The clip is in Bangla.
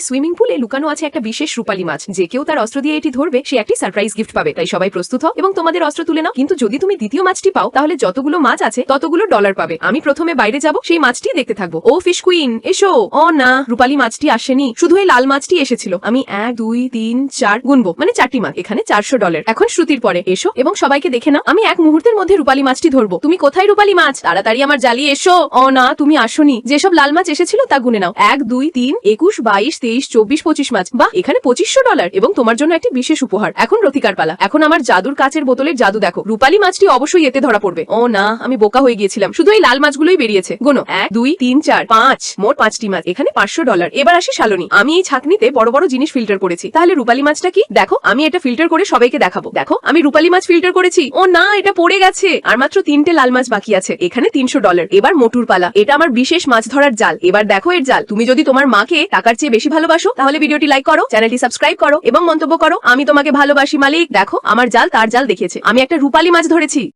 সুইমিং পুলে লুকানো আছে একটা বিশেষ রূপালী মাছ। যে কেউ তার অস্ত্র দিয়ে এটি ধরবে, সে একটি সারপ্রাইজ গিফট পাবে। তাই সবাই প্রস্তুত হও এবং তোমাদের অস্ত্র তুলে নাও। কিন্তু যদি তুমি দ্বিতীয় মাছটি পাও, তাহলে যতগুলো মাছ আছে, ততগুলো ডলার পাবে। আমি প্রথমে বাইরে যাব, সেই মাছটি দেখতে থাকব। ও ফিশ কুইন, এসো। ও না, রূপালী মাছটি আসেনি। শুধু এই লাল মাছটি এসেছিল। আমি এক, দুই, তিন, চার গুনবো। মানে চারটি মাছ। এখানে চারশো ডলার এখন শ্রুতির পরে, এসো এবং সবাইকে দেখে নাও। আমি এক মুহূর্তের মধ্যে রূপালী মাছটি ধরবো। তুমি কোথায় রূপালী মাছ? তাড়াতাড়ি আমার জ্বালিয়ে এসো। ও না, তুমি আসোনি। যেসব লাল মাছ এসেছিল, তা গুনে নাও। এক, দুই, তিন, একুশ, বাইশ তেইশ, চব্বিশ, পঁচিশ মাছ বা এখানে পঁচিশশো ডলার এবং তোমার জন্য একটি বিশেষ উপহার। এখন রতিকার পালা। এখন আমার জাদুর কাচের বোতলের জাদু দেখো। রূপালী মাছটি অবশ্যই এতে ধরা পড়বে। ও না, আমি বোকা হয়ে গিয়েছিলাম। শুধু এই লাল মাছগুলোই বেরিয়েছে। গোনো, এক, দুই, তিন, চার, পাঁচ, মোট পাঁচটি মাছ। এখানে পাঁচশো ডলার এবার আসি শালনি। আমি এই ছাকনিতে বড় বড় জিনিস ফিল্টার করেছি। তাহলে রূপালী মাছটা কি? দেখো, আমি এটা ফিল্টার করে সবাইকে দেখাবো। দেখো, আমি রূপালী মাছ ফিল্টার করেছি। ও না, এটা পড়ে গেছে। আর মাত্র তিনটে লাল মাছ বাকি আছে। এখানে তিনশো ডলার এবার মোটুর পালা। এটা আমার বিশেষ মাছ ধরার জাল। এবার দেখো এর জাল। তুমি যদি তোমার মাকে টাকার চেয়ে বেশি ভালোবাসো, তাহলে ভিডিওটি লাইক করো, চ্যানেলটি সাবস্ক্রাইব করো এবং মন্তব্য করো। আমি তোমাকে ভালোবাসি মালিক, দেখো, আমার জাল তার জাল দেখিয়েছে। আমি একটা রূপালী মাছ ধরেছি।